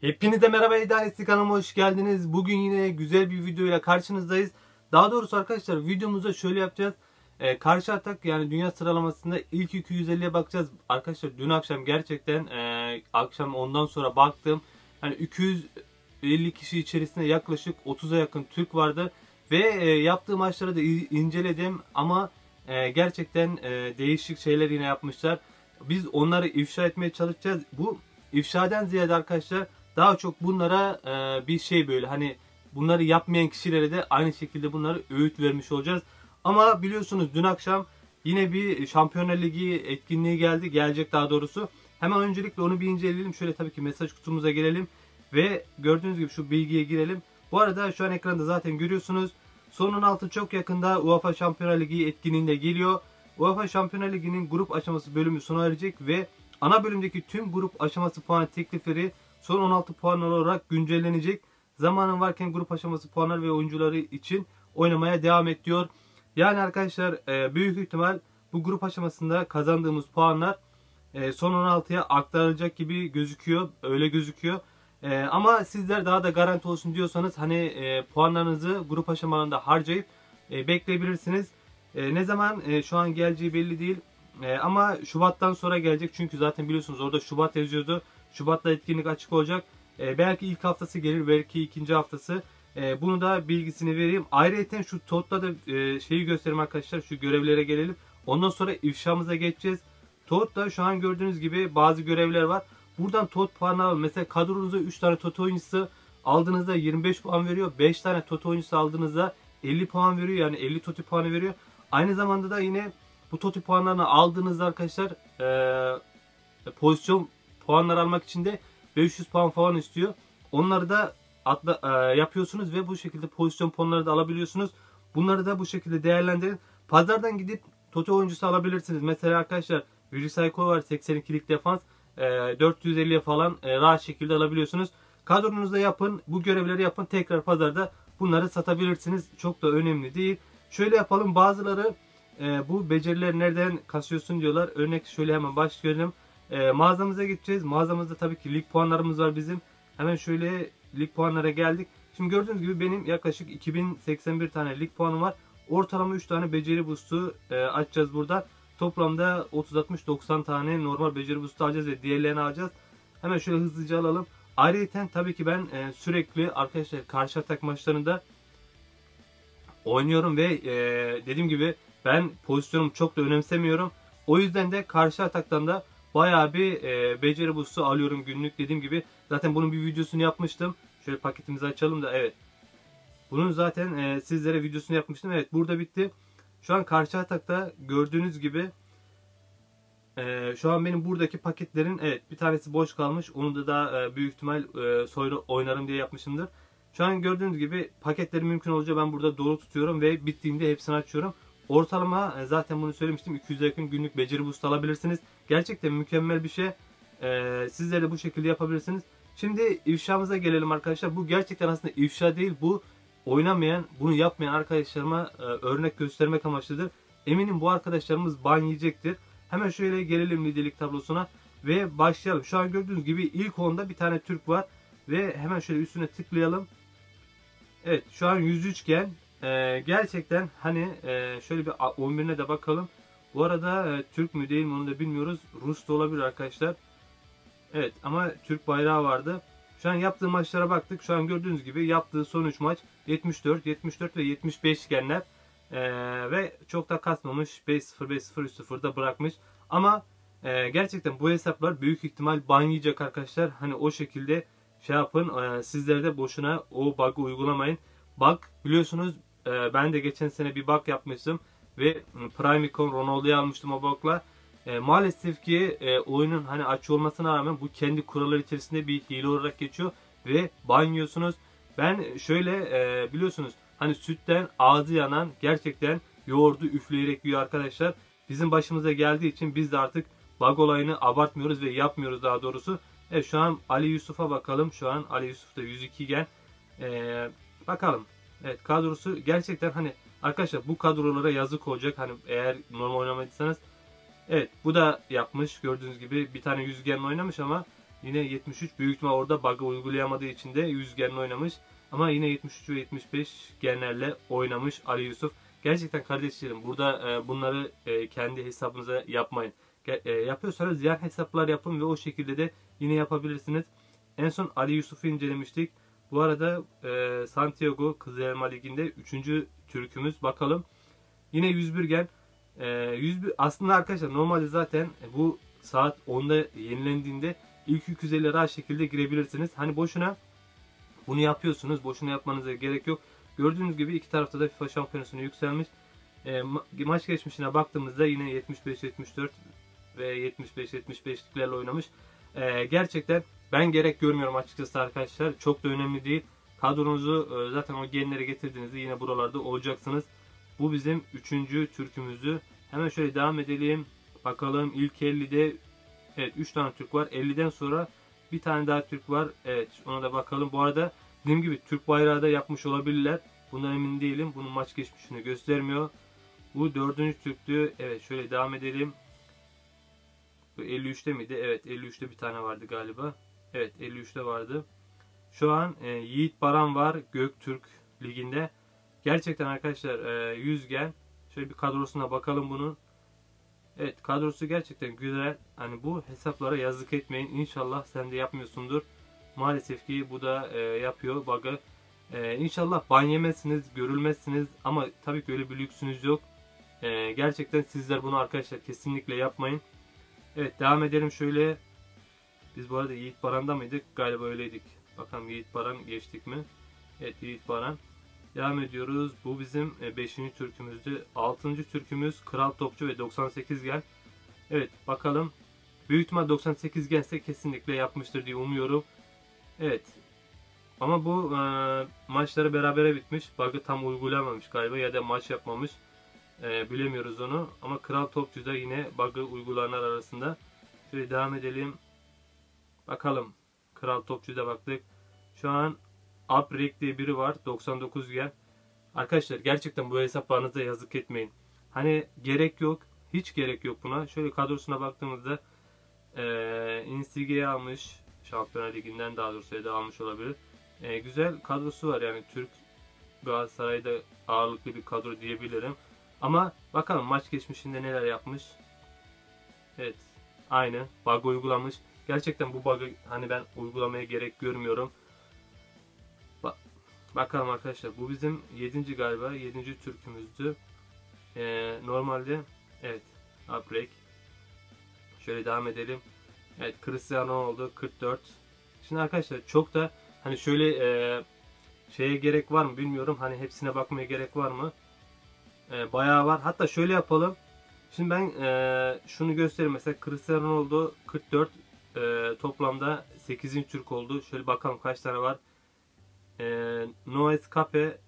Hepinize merhaba İdaresi kanalıma hoş geldiniz. Bugün yine güzel bir videoyla karşınızdayız. Daha doğrusu arkadaşlar videomuzda şöyle yapacağız. Ee, karşı atak yani dünya sıralamasında ilk 250'ye bakacağız. Arkadaşlar dün akşam gerçekten e, akşam ondan sonra baktım. Hani 250 kişi içerisinde yaklaşık 30'a yakın Türk vardı. Ve e, yaptığım maçları da inceledim ama e, gerçekten e, değişik şeyler yine yapmışlar. Biz onları ifşa etmeye çalışacağız. Bu ifşaden ziyade arkadaşlar daha çok bunlara e, bir şey böyle hani bunları yapmayan kişilere de aynı şekilde bunları öğüt vermiş olacağız. Ama biliyorsunuz dün akşam yine bir Şampiyonlar Ligi etkinliği geldi. Gelecek daha doğrusu. Hemen öncelikle onu bir inceleyelim. Şöyle tabii ki mesaj kutumuza gelelim. Ve gördüğünüz gibi şu bilgiye girelim. Bu arada şu an ekranda zaten görüyorsunuz. Son 16 çok yakında UEFA Şampiyonlar Ligi etkinliğinde geliyor. UEFA Şampiyonlar Ligi'nin grup aşaması bölümü sona erecek ve ana bölümdeki tüm grup aşaması puan teklifleri son 16 puan olarak güncellenecek. Zamanın varken grup aşaması puanlar ve oyuncuları için oynamaya devam et diyor. Yani arkadaşlar e, büyük ihtimal bu grup aşamasında kazandığımız puanlar e, son 16'ya aktarılacak gibi gözüküyor. Öyle gözüküyor. E, ama sizler daha da garanti olsun diyorsanız hani puanlarınızı grup aşamalarında harcayıp bekleyebilirsiniz. Ne zaman şu an geleceği belli değil. Ama Şubat'tan sonra gelecek çünkü zaten biliyorsunuz orada Şubat yazıyordu. Şubat'ta etkinlik açık olacak. E, belki ilk haftası gelir, belki ikinci haftası. E, bunu da bilgisini vereyim. Ayrıca şu TOT'ta da e, şeyi göstereyim arkadaşlar. Şu görevlere gelelim. Ondan sonra ifşamıza geçeceğiz. TOT'ta şu an gördüğünüz gibi bazı görevler var. Buradan TOT puanı alın. Mesela kadronuza 3 tane TOT oyuncusu aldığınızda 25 puan veriyor. 5 tane TOT oyuncusu aldığınızda 50 puan veriyor. Yani 50 TOTI puanı veriyor. Aynı zamanda da yine bu TOTI puanlarını aldığınızda arkadaşlar e, pozisyon puanlar almak için de 500 puan falan istiyor. Onları da atla, e, yapıyorsunuz ve bu şekilde pozisyon puanları da alabiliyorsunuz. Bunları da bu şekilde değerlendirin. Pazardan gidip Toto oyuncusu alabilirsiniz. Mesela arkadaşlar Virisaiko var 82'lik defans. E, 450'ye falan e, rahat şekilde alabiliyorsunuz. Kadronuzda yapın. Bu görevleri yapın. Tekrar pazarda bunları satabilirsiniz. Çok da önemli değil. Şöyle yapalım. Bazıları e, bu becerileri nereden kasıyorsun diyorlar. Örnek şöyle hemen başlayalım. E, mağazamıza gideceğiz. Mağazamızda tabii ki lig puanlarımız var bizim. Hemen şöyle lig puanlara geldik. Şimdi gördüğünüz gibi benim yaklaşık 2081 tane lig puanım var. Ortalama 3 tane beceri boost'u e, açacağız burada. Toplamda 30-60-90 tane normal beceri boost'u alacağız ve diğerlerini alacağız. Hemen şöyle hızlıca alalım. Ayrıca tabii ki ben e, sürekli arkadaşlar karşı atak maçlarında oynuyorum ve e, dediğim gibi ben pozisyonumu çok da önemsemiyorum. O yüzden de karşı ataktan da Bayağı bir e, beceri boost'u alıyorum günlük dediğim gibi. Zaten bunun bir videosunu yapmıştım. Şöyle paketimizi açalım da evet. Bunun zaten e, sizlere videosunu yapmıştım. Evet burada bitti. Şu an karşı atakta gördüğünüz gibi e, şu an benim buradaki paketlerin evet bir tanesi boş kalmış. Onu da daha e, büyük ihtimal e, sonra oynarım diye yapmışımdır. Şu an gördüğünüz gibi paketleri mümkün olunca ben burada dolu tutuyorum ve bittiğinde hepsini açıyorum. Ortalama e, zaten bunu söylemiştim 200'e yakın günlük beceri boost alabilirsiniz. Gerçekten mükemmel bir şey. Ee, sizler de bu şekilde yapabilirsiniz. Şimdi ifşamıza gelelim arkadaşlar. Bu gerçekten aslında ifşa değil. Bu oynamayan, bunu yapmayan arkadaşlarıma e, örnek göstermek amaçlıdır. Eminim bu arkadaşlarımız ban yiyecektir. Hemen şöyle gelelim liderlik tablosuna ve başlayalım. Şu an gördüğünüz gibi ilk onda bir tane Türk var. Ve hemen şöyle üstüne tıklayalım. Evet şu an 103 iken e, gerçekten hani e, şöyle bir 11'ine de bakalım. Bu arada e, Türk mü değil mi onu da bilmiyoruz. Rus da olabilir arkadaşlar. Evet ama Türk bayrağı vardı. Şu an yaptığı maçlara baktık. Şu an gördüğünüz gibi yaptığı son 3 maç 74, 74 ve 75 genler. Ee, ve çok da kasmamış. 5-0, 5-0, 3-0'da bırakmış. Ama e, gerçekten bu hesaplar büyük ihtimal ban arkadaşlar. Hani o şekilde şey yapın. E, sizler de boşuna o bug'ı uygulamayın. Bug biliyorsunuz e, ben de geçen sene bir bug yapmıştım ve Prime Icon Ronaldo'yu almıştım o blokla. E, maalesef ki e, oyunun hani açı olmasına rağmen bu kendi kuralları içerisinde bir hile olarak geçiyor ve banyosunuz. Ben şöyle e, biliyorsunuz hani sütten ağzı yanan gerçekten yoğurdu üfleyerek yiyor arkadaşlar. Bizim başımıza geldiği için biz de artık bug olayını abartmıyoruz ve yapmıyoruz daha doğrusu. Evet şu an Ali Yusuf'a bakalım. Şu an Ali Yusuf da 102 gen. Ee, bakalım. Evet kadrosu gerçekten hani Arkadaşlar bu kadrolara yazık olacak. Hani eğer normal oynamadıysanız. Evet bu da yapmış. Gördüğünüz gibi bir tane yüzgenle oynamış ama Yine 73 büyük ihtimal orada bug'ı uygulayamadığı için de 100 genle oynamış. Ama yine 73 ve 75 genlerle oynamış Ali Yusuf. Gerçekten kardeşlerim burada e, bunları e, kendi hesabınıza yapmayın. E, yapıyorsanız diğer hesaplar yapın ve o şekilde de yine yapabilirsiniz. En son Ali Yusuf'u incelemiştik. Bu arada e, Santiago Kızıl Elma Ligi'nde 3. Türk'ümüz. Bakalım. Yine 101 gen. E, 101, aslında arkadaşlar normalde zaten bu saat 10'da yenilendiğinde ilk 250 rahat şekilde girebilirsiniz. Hani boşuna bunu yapıyorsunuz. Boşuna yapmanıza gerek yok. Gördüğünüz gibi iki tarafta da FIFA şampiyonasına yükselmiş. E, ma maç geçmişine baktığımızda yine 75-74 ve 75-75'liklerle oynamış. E, gerçekten ben gerek görmüyorum açıkçası arkadaşlar. Çok da önemli değil. Kadronuzu e, zaten o genleri getirdiğinizde yine buralarda olacaksınız. Bu bizim üçüncü Türk'ümüzü. Hemen şöyle devam edelim. Bakalım ilk 50'de evet 3 tane Türk var. 50'den sonra bir tane daha Türk var. Evet ona da bakalım. Bu arada dediğim gibi Türk bayrağı da yapmış olabilirler. Bundan emin değilim. Bunun maç geçmişini göstermiyor. Bu dördüncü Türktü. Evet şöyle devam edelim. Bu 53'te miydi? Evet 53'te bir tane vardı galiba. Evet 53'te vardı. Şu an e, Yiğit Baran var Göktürk Ligi'nde. Gerçekten arkadaşlar e, 100 gen. Şöyle bir kadrosuna bakalım bunun. Evet kadrosu gerçekten güzel. Hani bu hesaplara yazık etmeyin. İnşallah sen de yapmıyorsundur. Maalesef ki bu da e, yapıyor bug'ı. E, inşallah ban yemezsiniz, görülmezsiniz ama tabii ki öyle bir lüksünüz yok. E, gerçekten sizler bunu arkadaşlar kesinlikle yapmayın. Evet devam edelim şöyle. Biz bu arada Yiğit Baran'da mıydık? Galiba öyleydik. Bakalım Yiğit Baran geçtik mi? Evet Yiğit Baran. Devam ediyoruz. Bu bizim 5. E, türkümüzdü. 6. türkümüz Kral Topçu ve 98 gel. Evet bakalım. Büyük ihtimal 98 gelse kesinlikle yapmıştır diye umuyorum. Evet. Ama bu e, maçları berabere bitmiş. Bug'ı tam uygulamamış galiba ya da maç yapmamış. E, bilemiyoruz onu. Ama Kral Topçu da yine bug'ı uygulayanlar arasında. Şöyle devam edelim. Bakalım. Kral Topçu'da baktık. Şu an Uprek diye biri var. 99 gel. Arkadaşlar gerçekten bu hesaplarınıza yazık etmeyin. Hani gerek yok. Hiç gerek yok buna. Şöyle kadrosuna baktığımızda e, Insige'yi almış. Şampiyonlar Ligi'nden daha doğrusu da almış olabilir. E, güzel kadrosu var yani Türk Galatasaray'da ağırlıklı bir kadro diyebilirim. Ama bakalım maç geçmişinde neler yapmış. Evet. Aynı. Bug uygulamış. Gerçekten bu bug'ı hani ben uygulamaya gerek görmüyorum. Ba bakalım arkadaşlar. Bu bizim 7. galiba. 7. türkümüzdü. Ee, normalde evet. Outbreak. Şöyle devam edelim. Evet Cristiano oldu 44. Şimdi arkadaşlar çok da hani şöyle e, şeye gerek var mı bilmiyorum. Hani hepsine bakmaya gerek var mı? E, bayağı var. Hatta şöyle yapalım. Şimdi ben e, şunu göstereyim. Mesela Cristiano oldu 44. E, toplamda 8. Türk oldu. Şöyle bakalım kaç tane var. E, Noes Cape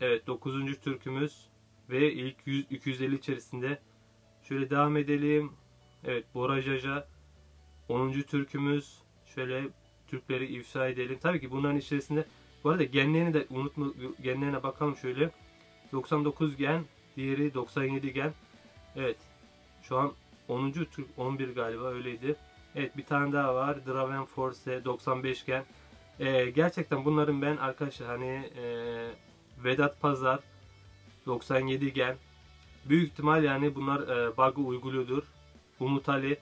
evet 9. Türkümüz ve ilk 100, 250 içerisinde. Şöyle devam edelim. Evet Bora Jaja 10. Türkümüz. Şöyle Türkleri ifşa edelim. Tabii ki bunların içerisinde bu arada genlerini de unutma genlerine bakalım şöyle. 99 gen, diğeri 97 gen. Evet. Şu an 10. Türk 11 galiba öyleydi. Evet bir tane daha var. Draven Force 95 gen. Ee, gerçekten bunların ben arkadaşlar hani e, Vedat Pazar 97 gen. Büyük ihtimal yani bunlar e, bug'ı uyguluyordur. Umut Ali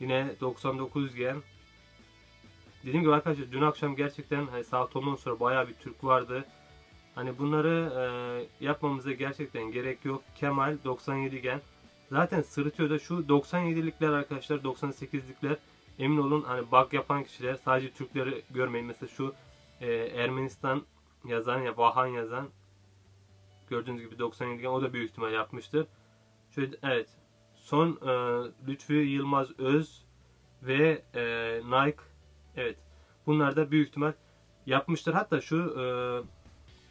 Yine 99 gen. Dediğim gibi arkadaşlar dün akşam gerçekten hani saat 10'dan sonra bayağı bir Türk vardı. Hani bunları e, yapmamıza gerçekten gerek yok. Kemal 97 gen. Zaten sırıtıyor da şu 97'likler arkadaşlar 98'likler emin olun hani bug yapan kişiler sadece Türkleri görmeyin. Mesela şu e, Ermenistan yazan ya Vahan yazan gördüğünüz gibi 97 gen o da büyük ihtimal yapmıştır. Şöyle evet Son e, Lütfü Yılmaz Öz ve e, Nike evet bunlar da büyük ihtimal yapmıştır. Hatta şu e,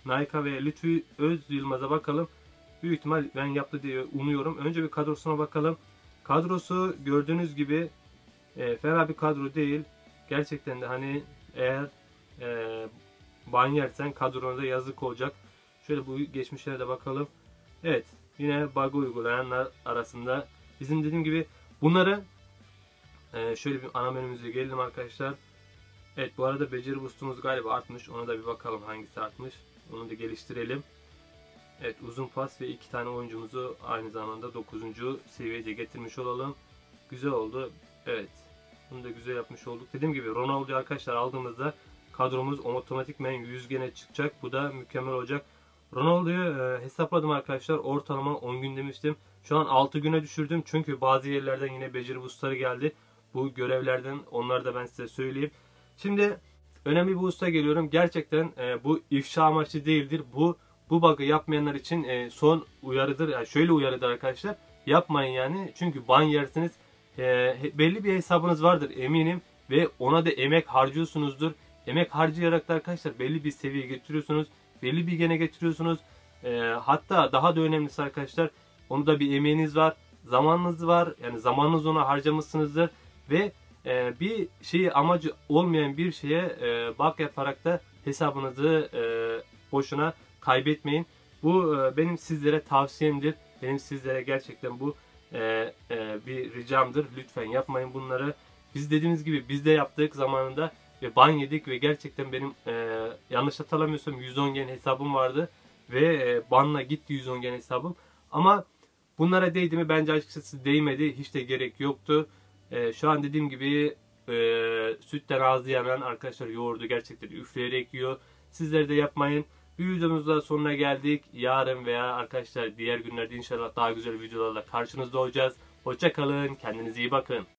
Nike ve Lütfü Öz Yılmaz'a bakalım. Büyük ihtimal ben yaptı diye umuyorum. Önce bir kadrosuna bakalım. Kadrosu gördüğünüz gibi e, fena bir kadro değil. Gerçekten de hani eğer e, ban yersen kadrona da yazık olacak. Şöyle bu geçmişlere de bakalım. Evet yine bug uygulayanlar arasında Bizim dediğim gibi bunları Ee, şöyle bir ana menümüze gelelim arkadaşlar. Evet bu arada beceri boostumuz galiba artmış. Ona da bir bakalım hangisi artmış. Onu da geliştirelim. Evet uzun pas ve iki tane oyuncumuzu aynı zamanda 9. seviyede getirmiş olalım. Güzel oldu. Evet. Bunu da güzel yapmış olduk. Dediğim gibi Ronaldo'yu arkadaşlar aldığımızda kadromuz otomatikmen 100 gene çıkacak. Bu da mükemmel olacak. Ronaldo'yu e, hesapladım arkadaşlar. Ortalama 10 gün demiştim. Şu an 6 güne düşürdüm. Çünkü bazı yerlerden yine beceri boostları geldi. Bu görevlerden onları da ben size söyleyeyim. Şimdi önemli bir usta geliyorum. Gerçekten e, bu ifşa amaçlı değildir. Bu bu bug'ı yapmayanlar için e, son uyarıdır. Yani şöyle uyarıdır arkadaşlar. Yapmayın yani. Çünkü ban yersiniz. E, belli bir hesabınız vardır eminim. Ve ona da emek harcıyorsunuzdur. Emek harcayarak da arkadaşlar belli bir seviye getiriyorsunuz. Belli bir gene getiriyorsunuz. E, hatta daha da önemlisi arkadaşlar. Onda bir emeğiniz var. Zamanınız var. Yani zamanınızı ona harcamışsınızdır. Ve e, bir şeyi amacı olmayan bir şeye e, bak yaparak da hesabınızı e, boşuna kaybetmeyin. Bu e, benim sizlere tavsiyemdir. Benim sizlere gerçekten bu e, e, bir ricamdır. Lütfen yapmayın bunları. Biz dediğimiz gibi biz de yaptık zamanında ve ban yedik ve gerçekten benim e, yanlış hatırlamıyorsam 110 gen hesabım vardı ve e, banla gitti 110 gen hesabım. Ama bunlara değdi mi bence açıkçası değmedi. Hiç de gerek yoktu. E, şu an dediğim gibi e, sütten ağzı yanan arkadaşlar yoğurdu gerçekten üfleyerek yiyor. Sizler de yapmayın. Bir videomuzda sonuna geldik. Yarın veya arkadaşlar diğer günlerde inşallah daha güzel videolarla karşınızda olacağız. Hoşçakalın. Kendinize iyi bakın.